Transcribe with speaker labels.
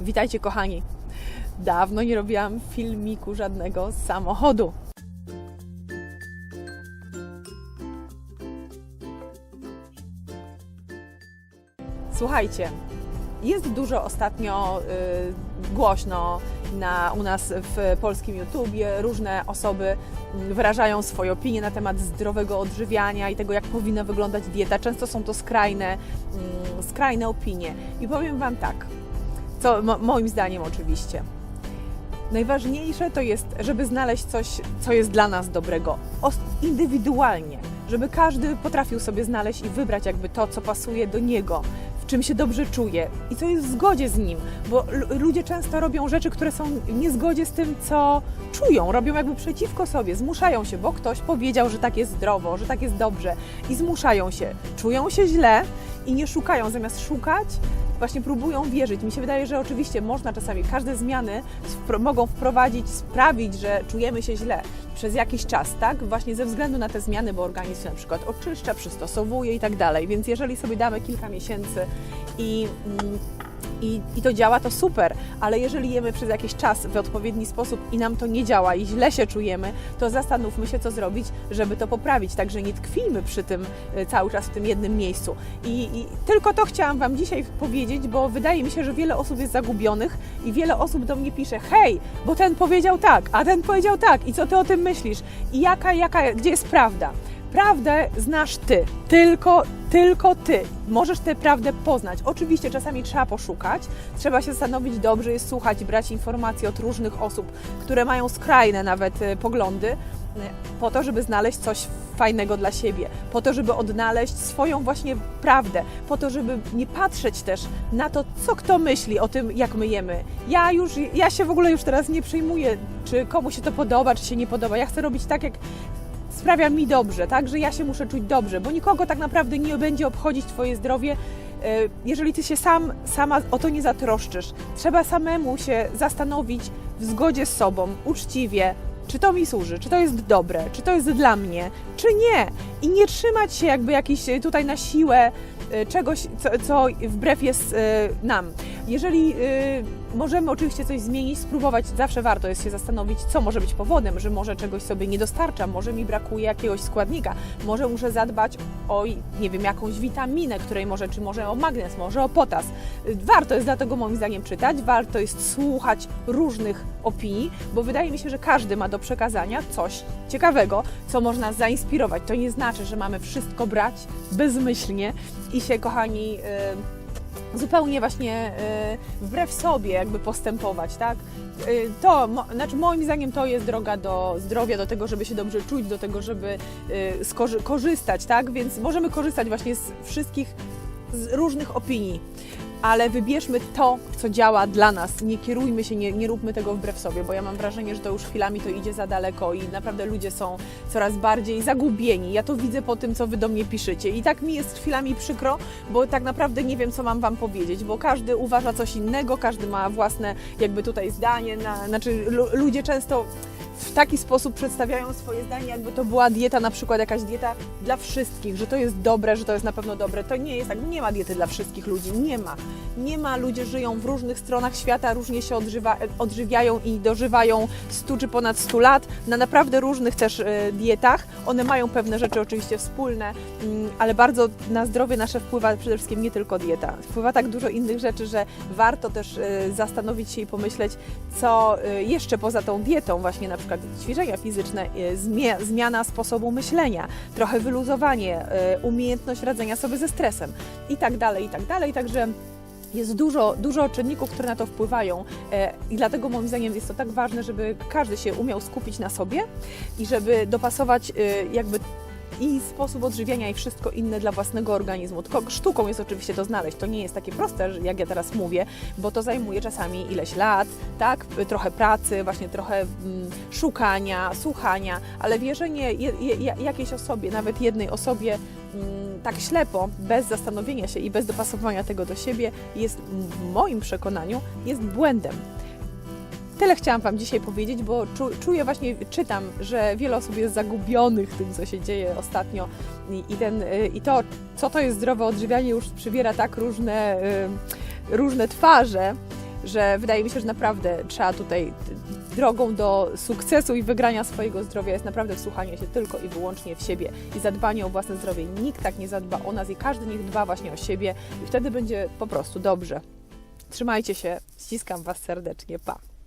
Speaker 1: Witajcie kochani. Dawno nie robiłam filmiku żadnego z samochodu. Słuchajcie, jest dużo ostatnio y, głośno na, u nas w polskim YouTubie. Różne osoby mm, wyrażają swoje opinie na temat zdrowego odżywiania i tego, jak powinna wyglądać dieta. Często są to skrajne, mm, skrajne opinie. I powiem Wam tak, co mo, moim zdaniem oczywiście. Najważniejsze to jest, żeby znaleźć coś, co jest dla nas dobrego, indywidualnie, żeby każdy potrafił sobie znaleźć i wybrać jakby to, co pasuje do niego, w czym się dobrze czuje. I co jest w zgodzie z nim, bo ludzie często robią rzeczy, które są w niezgodzie z tym, co czują, robią jakby przeciwko sobie, zmuszają się, bo ktoś powiedział, że tak jest zdrowo, że tak jest dobrze. I zmuszają się, czują się źle i nie szukają, zamiast szukać, właśnie próbują wierzyć. Mi się wydaje, że oczywiście można czasami, każde zmiany mogą wprowadzić, sprawić, że czujemy się źle przez jakiś czas, tak? Właśnie ze względu na te zmiany, bo organizm się na przykład oczyszcza, przystosowuje i tak dalej. Więc jeżeli sobie damy kilka miesięcy i. Mm, i, I to działa, to super, ale jeżeli jemy przez jakiś czas w odpowiedni sposób i nam to nie działa i źle się czujemy, to zastanówmy się, co zrobić, żeby to poprawić. Także nie tkwimy przy tym y, cały czas w tym jednym miejscu. I, I tylko to chciałam Wam dzisiaj powiedzieć, bo wydaje mi się, że wiele osób jest zagubionych i wiele osób do mnie pisze: Hej, bo ten powiedział tak, a ten powiedział tak, i co ty o tym myślisz? I jaka, jaka, gdzie jest prawda? Prawdę znasz ty, tylko, tylko ty. Możesz tę prawdę poznać. Oczywiście czasami trzeba poszukać, trzeba się zastanowić dobrze, jest słuchać, brać informacje od różnych osób, które mają skrajne nawet e, poglądy, e, po to, żeby znaleźć coś fajnego dla siebie, po to, żeby odnaleźć swoją właśnie prawdę, po to, żeby nie patrzeć też na to, co kto myśli o tym, jak my jemy. Ja już, ja się w ogóle już teraz nie przejmuję, czy komu się to podoba, czy się nie podoba. Ja chcę robić tak, jak sprawia mi dobrze, tak, że ja się muszę czuć dobrze, bo nikogo tak naprawdę nie będzie obchodzić Twoje zdrowie, e, jeżeli Ty się sam, sama o to nie zatroszczysz. Trzeba samemu się zastanowić w zgodzie z sobą, uczciwie, czy to mi służy, czy to jest dobre, czy to jest dla mnie, czy nie. I nie trzymać się jakby jakiś tutaj na siłę e, czegoś, co, co wbrew jest e, nam. Jeżeli e, możemy oczywiście coś zmienić, spróbować, zawsze warto jest się zastanowić, co może być powodem, że może czegoś sobie nie dostarczam, może mi brakuje jakiegoś składnika, może muszę zadbać o, nie wiem, jakąś witaminę, której może, czy może o magnez, może o potas. Warto jest dlatego moim zdaniem czytać, warto jest słuchać różnych opinii, bo wydaje mi się, że każdy ma do przekazania coś ciekawego, co można zainspirować. To nie znaczy, że mamy wszystko brać bezmyślnie i się, kochani, yy, zupełnie właśnie y, wbrew sobie jakby postępować, tak? Y, To, znaczy moim zdaniem to jest droga do zdrowia, do tego, żeby się dobrze czuć, do tego, żeby y, skorzy- korzystać, tak? Więc możemy korzystać właśnie z wszystkich, z różnych opinii, ale wybierzmy to, co działa dla nas. Nie kierujmy się, nie, nie róbmy tego wbrew sobie, bo ja mam wrażenie, że to już chwilami to idzie za daleko i naprawdę ludzie są coraz bardziej zagubieni. Ja to widzę po tym, co wy do mnie piszecie. I tak mi jest chwilami przykro, bo tak naprawdę nie wiem, co mam wam powiedzieć, bo każdy uważa coś innego, każdy ma własne jakby tutaj zdanie, na, znaczy lu- ludzie często w taki sposób przedstawiają swoje zdanie, jakby to była dieta, na przykład jakaś dieta dla wszystkich, że to jest dobre, że to jest na pewno dobre. To nie jest tak, nie ma diety dla wszystkich ludzi, nie ma. Nie ma, ludzie żyją w różnych stronach świata, różnie się odżywa, odżywiają i dożywają 100 czy ponad 100 lat, na naprawdę różnych też e, dietach. One mają pewne rzeczy oczywiście wspólne, mm, ale bardzo na zdrowie nasze wpływa przede wszystkim nie tylko dieta. Wpływa tak dużo innych rzeczy, że warto też e, zastanowić się i pomyśleć, co e, jeszcze poza tą dietą, właśnie na przykład ćwiczenia fizyczne, e, zmia- zmiana sposobu myślenia, trochę wyluzowanie, e, umiejętność radzenia sobie ze stresem i tak dalej, i tak dalej. Także jest dużo, dużo czynników, które na to wpływają e, i dlatego moim zdaniem jest to tak ważne, żeby każdy się umiał skupić na sobie i żeby dopasować jakby i sposób odżywiania i wszystko inne dla własnego organizmu. Tylko sztuką jest oczywiście to znaleźć. To nie jest takie proste, jak ja teraz mówię, bo to zajmuje czasami ileś lat, tak? Trochę pracy, właśnie trochę mm, szukania, słuchania, ale wierzenie jakiejś osobie, nawet jednej osobie mm, tak ślepo, bez zastanowienia się i bez dopasowania tego do siebie, jest w moim przekonaniu jest błędem. Tyle chciałam Wam dzisiaj powiedzieć, bo czu, czuję właśnie, czytam, że wiele osób jest zagubionych tym, co się dzieje ostatnio i, i, ten, y, i to, co to jest zdrowe odżywianie już przybiera tak różne, y, różne twarze, że wydaje mi się, że naprawdę trzeba tutaj drogą do sukcesu i wygrania swojego zdrowia jest naprawdę wsłuchanie się tylko i wyłącznie w siebie i zadbanie o własne zdrowie. Nikt tak nie zadba o nas i każdy niech dba właśnie o siebie i wtedy będzie po prostu dobrze. Trzymajcie się, ściskam Was serdecznie, pa!